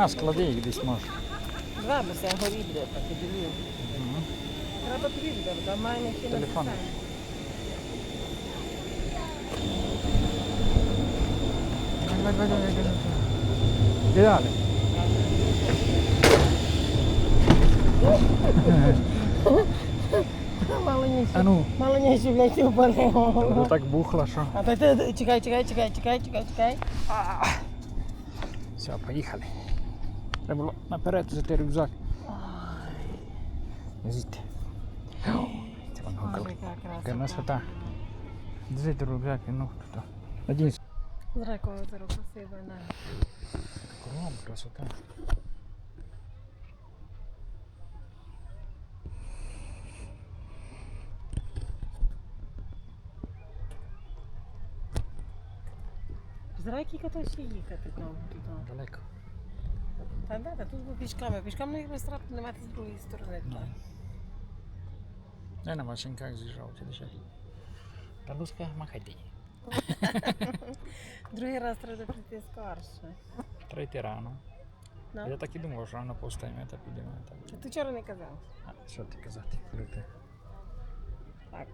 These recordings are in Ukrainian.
На склади їх десь може. Два, бо це горі буде, так і ділю. Мгм. Треба тобі буде, бо там має ще на Телефон. системі. Давай, давай, давай, давай, давай. Іди далі. Маленький. А ну, Маленький, блядь, ти впаде. ну так бухло, що. А то ти чекай, чекай, чекай, чекай, чекай, чекай. Все, поїхали. Треба було наперед взяти рюкзак. Везіть. Це вам гукали. Яка красота. Взяти рюкзак і ну тут. Надіюсь. Зрай, озеро красиве, на. Кругом красота. Зрай, кілька то їхати знову туди. Далеко. Та да, та тут би пішками. Пішками їх трапу немає з другої сторони. Ну. Я на машинках з'їжджав чи ще. Та луска махати. Другий раз треба прийти скорше. Третій рано. Ну? Я так і думав, що рано повстаємо, та підемо. Так. А Ти вчора не казав. А, що ти казати? Коли? Так.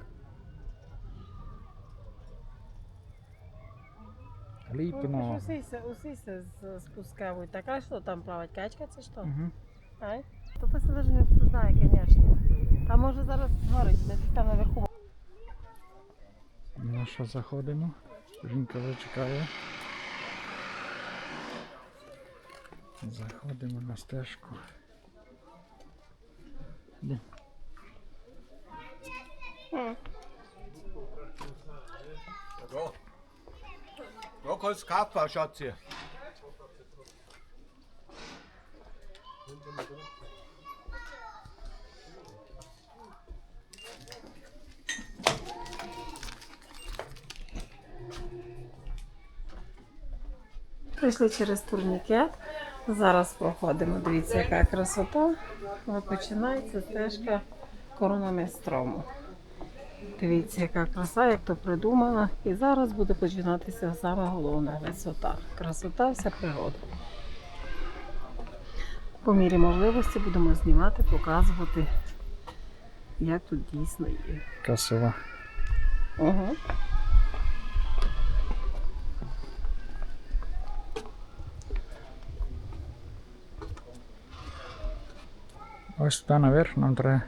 Ліпно. Усися, з- спускають. Так, а що там плавать? Качка це що? Угу. Ай? То це навіть не обсуждає, звісно. А може зараз згорить, десь там наверху. Ну що, заходимо. Жінка вже чекає. Заходимо на стежку. Де? Ja. Kannst du kaufen. Прийшли через турнікет. Зараз проходимо. Дивіться, яка красота. Починається стежка коронаместрому. Дивіться, яка краса, як то придумано. І зараз буде починатися саме головне висота. Красота, вся природа. По мірі можливості будемо знімати, показувати, як тут дійсно є. Красива. Угу. Ось туди наверх нам треба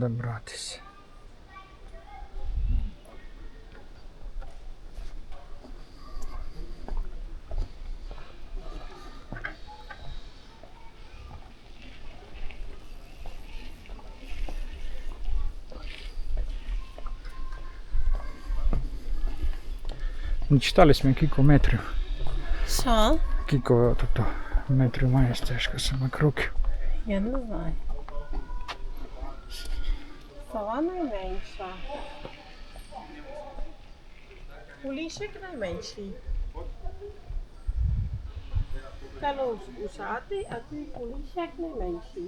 добратися. Не читались ми кілька метрів. Що? Кілька тут метрів має стежка саме кроків. Я не знаю. Сова найменша. Кулішик найменший. Калош ушатий, а той кулішик найменший.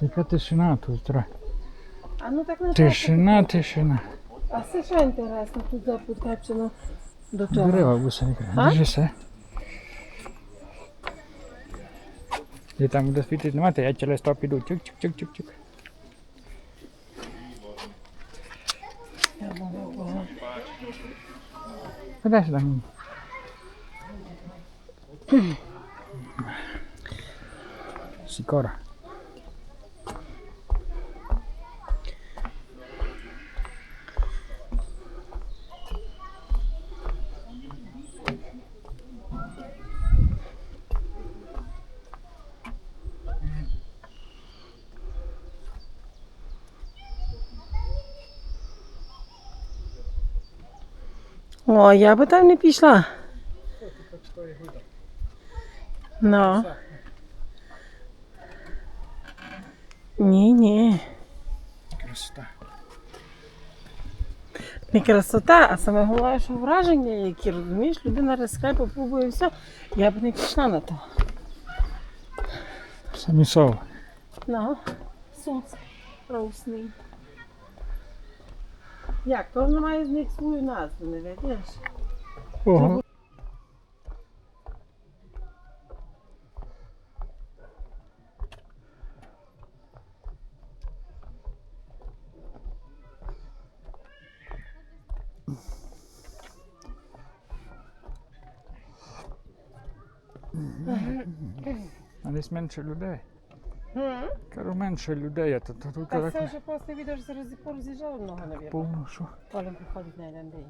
Така тишина тут. тра- А ну так на Тишина, тишина. А це що інтересно тут запускачено до того? Дерева гусенька. Держися. І там буде світити немає, я через то піду. Чик-чик-чик-чик-чик. Parehas lang. Sikora. О, я би там не пішла. Ну. Ні, ні. Красота. Не красота, а саме головне, що враження, які розумієш, людина рискає, попробує все. Я б не пішла на то. Самі сови. Ну, сонце росний. Як? То вона має з них свою назву, не видиш? Ого. А десь менше людей. Кажу, менше людей, а то, тут Та це вже просто відео ж зараз пороз'їжджало много, навірно. повно, що. Колем приходить на один день.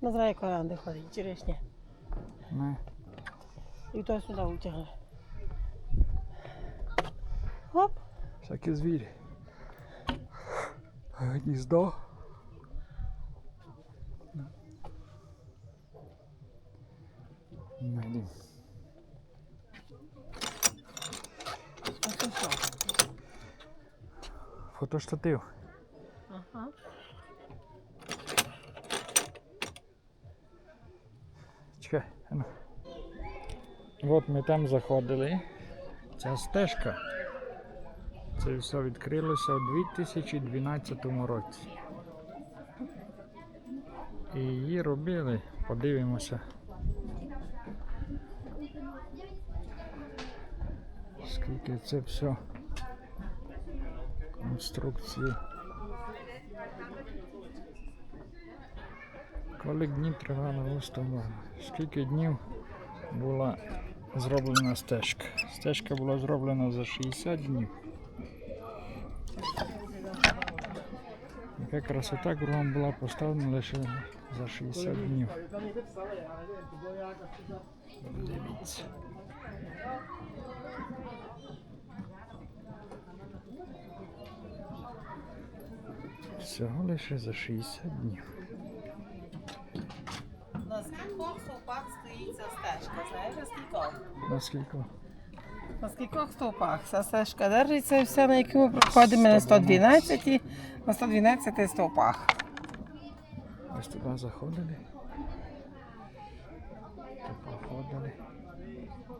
Ну, коли де ходить, черешня. Не. І то сюди утягне. Хоп. Всякі звірі. Гніздо. Найдемо. Оце що? Фотоштатив. Ага. Чекай, ну. От ми там заходили. Ця стежка. Це все відкрилося у 2012 році. І її робили, подивимося. Скільки це все конструкції. Коли днів тривала вистава? Скільки днів була зроблена стежка? Стежка була зроблена за 60 днів. Яка красота кругом була поставлена лише за 60 днів. Дивіться. Всього лише за 60 днів. На скількох стовпах стоїть ця стежка? Знаєш, на скількох? Наскільки? На скількох стовпах ця стежка держиться і все, на якому проходимо на 112, на 112 стовпах. Ось туди заходили. Тут проходили.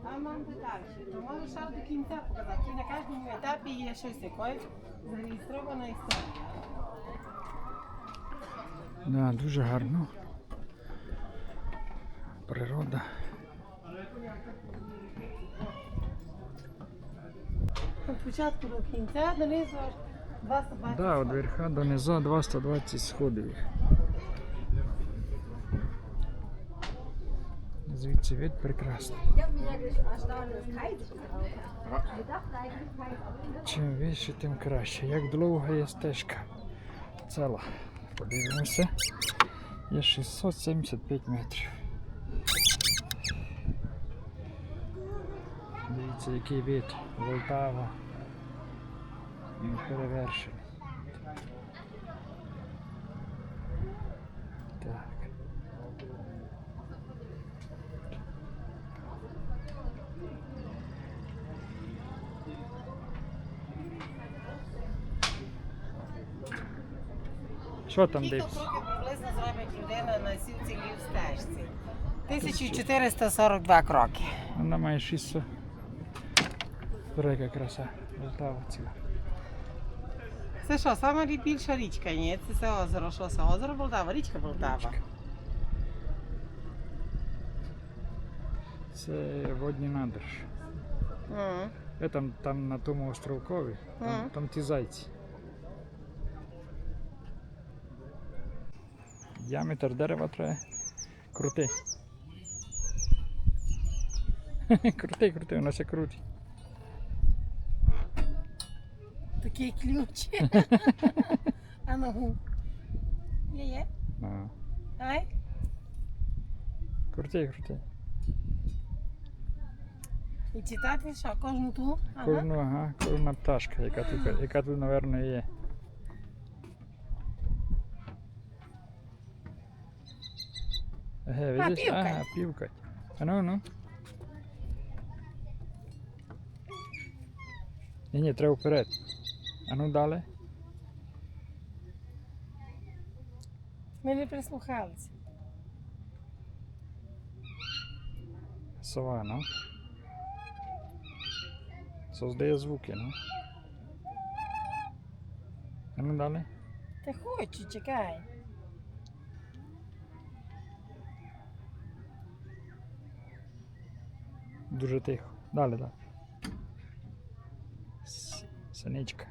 Там вам детальше. Можу ще до кінця показати. На кожному етапі є щось якось зареєстрована історія. Да, дуже гарно. Природа. Від початку до кінця донизу аж 220. Да, від верха до низу 220 сходів. Звідси вид прекрасний. Чим вище, тим краще. Як довга є стежка. Ціла. Подивимося. Є 675 метрів. Дивіться, який вид. Волтава. Не перевершений. Так. Що там Скільки дивишся? кроків приблизно зробить людина на сій цілій стежці? 1442 кроки. Вона має 600. Яка краса. Волтава ціла. Це що, сама більша річка? Ні, це це озеро. Що це? Озеро Болтава, річка Болтава. Річка. Це водні надр. М. Е, там, там на тому островкові, там, Мгм. там ті зайці. Діаметр дерева треба крути. крути, крути, воно все крутить. Такий ключ. а ну. Є, є. А, Ай. крути, крути. І читати що, кожну ту? Ага. Кожну, ага, кожна пташка, яка тут, яка тут, напевно, є. Еге, А, видиш? півкать. Ага, півкать. А ну, ну. Ні, ні, треба вперед. А ну далі. Ми не прислухалися. Сова, ну. Создає звуки, ну. А ну далі. Та хочу, чекай. Дуже тихо. Далі, далі. С- Синичка.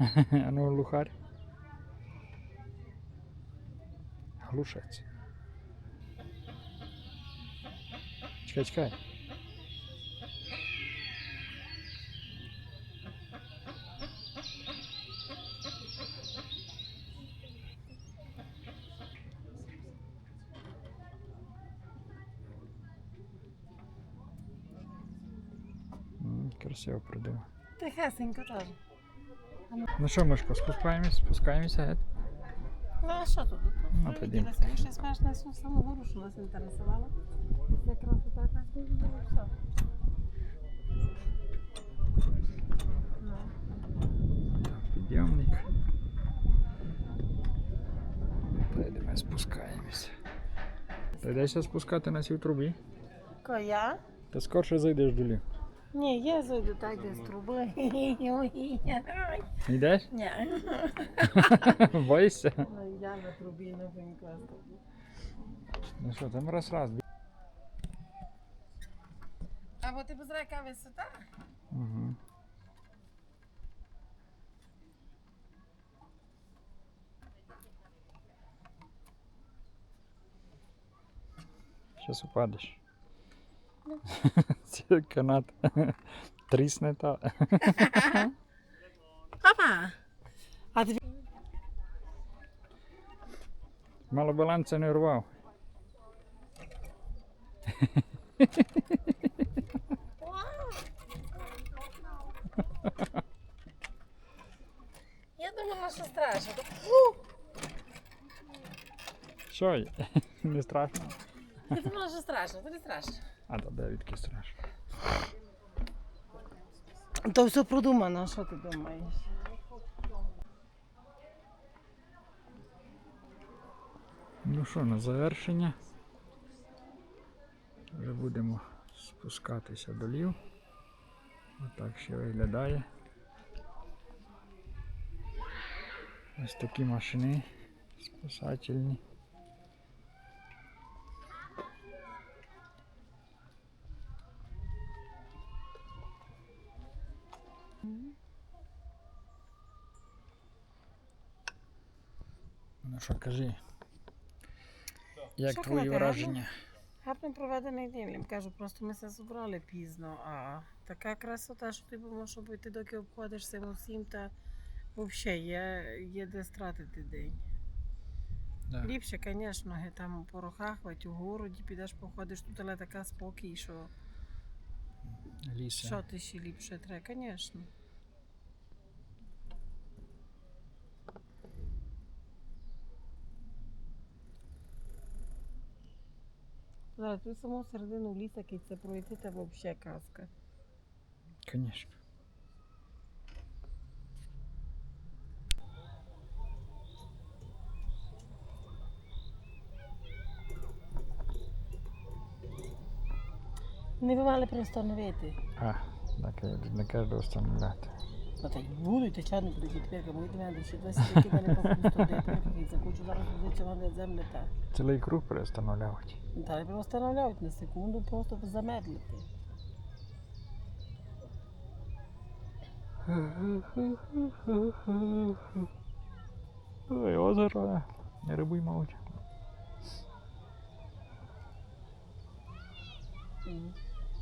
а ну, глухарь. глушець. Чекай, чекай. М, придумав. Тихесенько теж. Ну що, Мишко, спускаємось, спускаємося, геть? Ну а що тут? Ну, тоді. виділося. Ще смешно всю саму гору, що нас інтересувало. Це красота так і було все. Ну. Підйомник. Йдемо спускаємося. Та спускати на цій трубі. Коя? Та скорше зайдеш до лів. Ні, я зайду так десь труби. Йдеш? Ні. Боїшся? Ну, Я на трубі не винька. Ну що, там раз раз. А бо ти без яка висота? Угу. Зараз Упадеш. Це канат трісне та. Папа! А ти Мало баланса не рвав. Я думала, що страшно. Що? Не страшно? Я думала, що страшно, то не страшно. А то де відки страшно. То все продумано, що ти думаєш? Ну що, на завершення. Вже будемо спускатися до лів. Отак ще виглядає. Ось такі машини спасательні. Ну що, кажи, як Що твої враження? Гарно проведений день. Я кажу, просто ми все зібрали пізно, а така красота, що ти можеш обійти, доки обходиш цим усім, та взагалі є, є де стратити день. Да. Ліпше, звісно, там у порохах, у городі, підеш походиш, тут але така спокій, що, Ліса. що ти ще ліпше треба, звісно. Зараз тут саму середину ліса, який це пройти, це взагалі казка. Конечно. Не ви мали просто встановити. А, так не кожного встановляти. Ну та й будуть, та чарно будуть тепер, бо йдемо до ще 20 років мене просто де захочу зараз возити мене землі та. Цілий круг перестановлювати. Далі просто встановляють на секунду, просто замедлити. Ой, озеро. Не рибуй мовчи.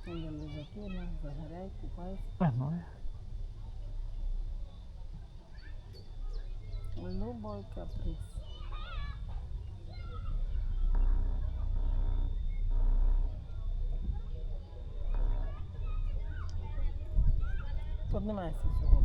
Я лежаки, загоряють, купаються. А, ну, я. Любой каприз. Поднимайся сьогодні.